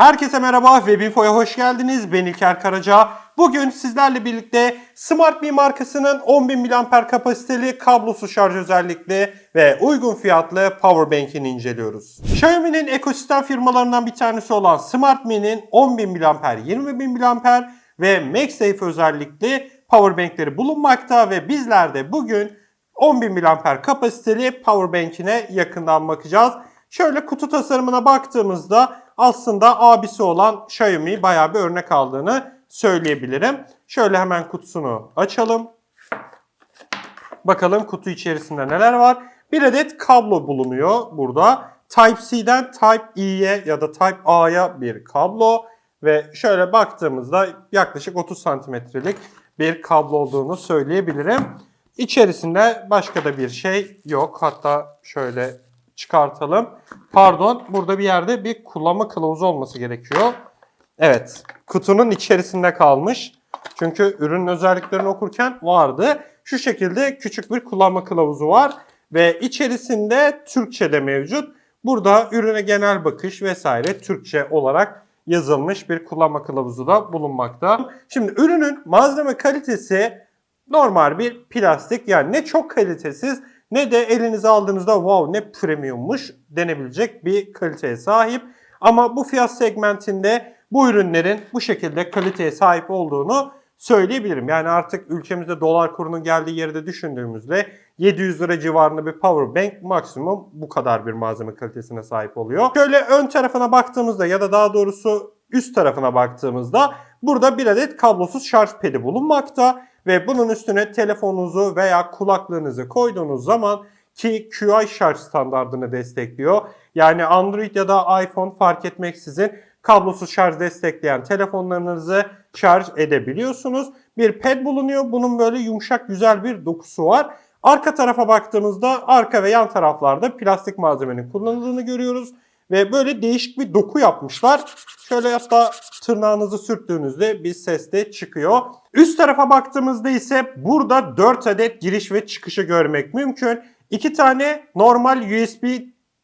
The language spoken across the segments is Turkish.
Herkese merhaba, Webinfo'ya hoş geldiniz. Ben İlker Karaca. Bugün sizlerle birlikte Smart Me markasının 10.000 mAh kapasiteli kablosuz şarj özellikli ve uygun fiyatlı powerbank'ini inceliyoruz. Xiaomi'nin ekosistem firmalarından bir tanesi olan Smart Me'nin 10.000 mAh, 20.000 mAh ve MagSafe özellikli powerbankleri bulunmakta ve bizler de bugün 10.000 mAh kapasiteli powerbank'ine yakından bakacağız. Şöyle kutu tasarımına baktığımızda aslında abisi olan Xiaomi bayağı bir örnek aldığını söyleyebilirim. Şöyle hemen kutusunu açalım. Bakalım kutu içerisinde neler var. Bir adet kablo bulunuyor burada. Type-C'den Type-E'ye ya da Type-A'ya bir kablo. Ve şöyle baktığımızda yaklaşık 30 santimetrelik bir kablo olduğunu söyleyebilirim. İçerisinde başka da bir şey yok. Hatta şöyle çıkartalım. Pardon burada bir yerde bir kullanma kılavuzu olması gerekiyor. Evet kutunun içerisinde kalmış. Çünkü ürünün özelliklerini okurken vardı. Şu şekilde küçük bir kullanma kılavuzu var. Ve içerisinde Türkçe de mevcut. Burada ürüne genel bakış vesaire Türkçe olarak yazılmış bir kullanma kılavuzu da bulunmakta. Şimdi ürünün malzeme kalitesi normal bir plastik yani ne çok kalitesiz ne de elinize aldığınızda wow ne premiummuş denebilecek bir kaliteye sahip. Ama bu fiyat segmentinde bu ürünlerin bu şekilde kaliteye sahip olduğunu söyleyebilirim. Yani artık ülkemizde dolar kurunun geldiği yerde düşündüğümüzde 700 lira civarında bir power bank maksimum bu kadar bir malzeme kalitesine sahip oluyor. Şöyle ön tarafına baktığımızda ya da daha doğrusu üst tarafına baktığımızda burada bir adet kablosuz şarj pedi bulunmakta ve bunun üstüne telefonunuzu veya kulaklığınızı koyduğunuz zaman ki QI şarj standartını destekliyor. Yani Android ya da iPhone fark etmeksizin kablosuz şarj destekleyen telefonlarınızı şarj edebiliyorsunuz. Bir pad bulunuyor. Bunun böyle yumuşak güzel bir dokusu var. Arka tarafa baktığımızda arka ve yan taraflarda plastik malzemenin kullanıldığını görüyoruz. Ve böyle değişik bir doku yapmışlar. Şöyle hatta tırnağınızı sürttüğünüzde bir ses de çıkıyor. Üst tarafa baktığımızda ise burada 4 adet giriş ve çıkışı görmek mümkün. 2 tane normal USB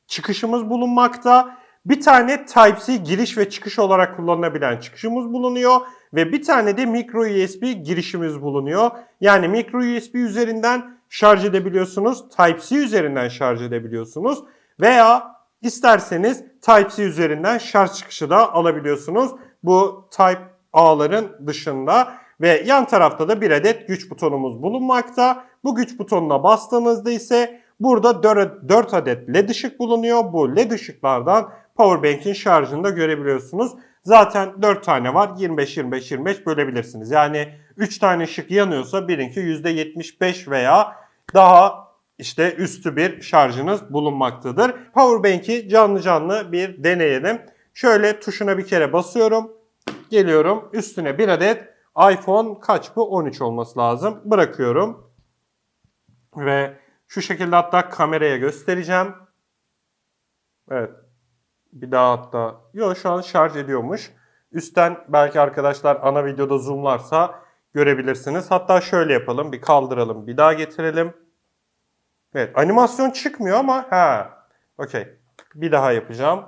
çıkışımız bulunmakta. Bir tane Type-C giriş ve çıkış olarak kullanılabilen çıkışımız bulunuyor. Ve bir tane de micro USB girişimiz bulunuyor. Yani micro USB üzerinden şarj edebiliyorsunuz. Type-C üzerinden şarj edebiliyorsunuz. Veya isterseniz Type-C üzerinden şarj çıkışı da alabiliyorsunuz. Bu Type A'ların dışında. Ve yan tarafta da bir adet güç butonumuz bulunmakta. Bu güç butonuna bastığınızda ise burada 4 adet led ışık bulunuyor. Bu led ışıklardan Powerbank'in şarjını da görebiliyorsunuz. Zaten 4 tane var. 25-25-25 bölebilirsiniz. Yani 3 tane ışık yanıyorsa birinki %75 veya daha işte üstü bir şarjınız bulunmaktadır. Powerbank'i canlı canlı bir deneyelim. Şöyle tuşuna bir kere basıyorum. Geliyorum. Üstüne bir adet iPhone kaç bu? 13 olması lazım. Bırakıyorum. Ve şu şekilde hatta kameraya göstereceğim. Evet. Bir daha hatta. Yok şu an şarj ediyormuş. Üstten belki arkadaşlar ana videoda zoomlarsa görebilirsiniz. Hatta şöyle yapalım. Bir kaldıralım. Bir daha getirelim. Evet animasyon çıkmıyor ama ha. Okey. Bir daha yapacağım.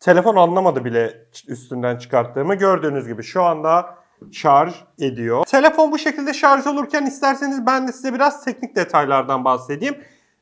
Telefon anlamadı bile üstünden çıkarttığımı. Gördüğünüz gibi şu anda şarj ediyor. Telefon bu şekilde şarj olurken isterseniz ben de size biraz teknik detaylardan bahsedeyim.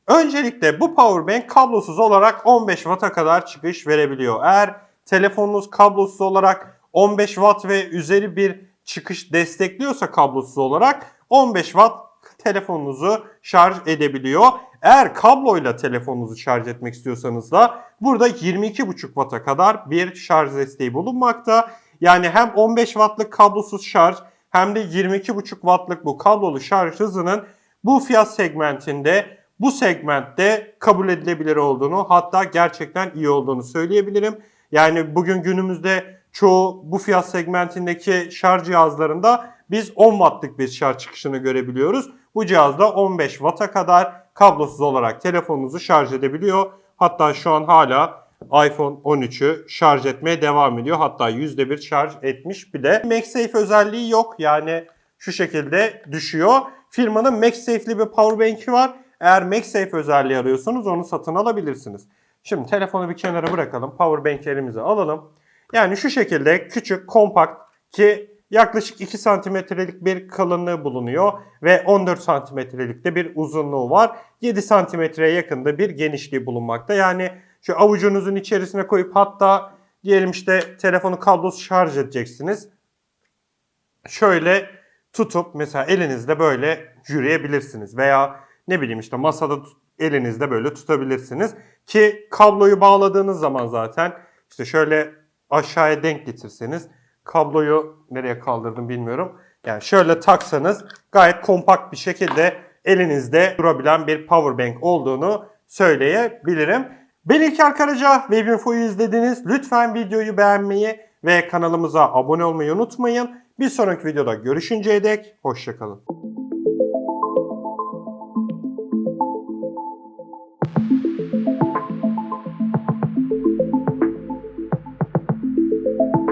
Öncelikle bu powerbank kablosuz olarak 15 Watt'a kadar çıkış verebiliyor. Eğer telefonunuz kablosuz olarak 15 Watt ve üzeri bir çıkış destekliyorsa kablosuz olarak 15 Watt telefonunuzu şarj edebiliyor. Eğer kabloyla telefonunuzu şarj etmek istiyorsanız da burada 22,5 Watt'a kadar bir şarj desteği bulunmakta. Yani hem 15 Watt'lık kablosuz şarj hem de 22,5 Watt'lık bu kablolu şarj hızının bu fiyat segmentinde bu segmentte kabul edilebilir olduğunu hatta gerçekten iyi olduğunu söyleyebilirim. Yani bugün günümüzde çoğu bu fiyat segmentindeki şarj cihazlarında biz 10 wattlık bir şarj çıkışını görebiliyoruz. Bu cihazda 15 watt'a kadar kablosuz olarak telefonunuzu şarj edebiliyor. Hatta şu an hala iPhone 13'ü şarj etmeye devam ediyor. Hatta %1 şarj etmiş bile. MagSafe özelliği yok. Yani şu şekilde düşüyor. Firmanın MagSafe'li bir powerbank'i var. Eğer MagSafe özelliği arıyorsanız onu satın alabilirsiniz. Şimdi telefonu bir kenara bırakalım. Powerbank elimize alalım. Yani şu şekilde küçük, kompakt ki yaklaşık 2 santimetrelik bir kalınlığı bulunuyor ve 14 santimetrelik de bir uzunluğu var. 7 santimetreye yakında bir genişliği bulunmakta. Yani şu avucunuzun içerisine koyup hatta diyelim işte telefonu kablosuz şarj edeceksiniz. Şöyle tutup mesela elinizde böyle yürüyebilirsiniz veya ne bileyim işte masada elinizde böyle tutabilirsiniz ki kabloyu bağladığınız zaman zaten işte şöyle aşağıya denk getirseniz kabloyu nereye kaldırdım bilmiyorum. Yani şöyle taksanız gayet kompakt bir şekilde elinizde durabilen bir power bank olduğunu söyleyebilirim. Ben İlker Karaca, Webinfo'yu izlediniz. Lütfen videoyu beğenmeyi ve kanalımıza abone olmayı unutmayın. Bir sonraki videoda görüşünceye dek hoşçakalın.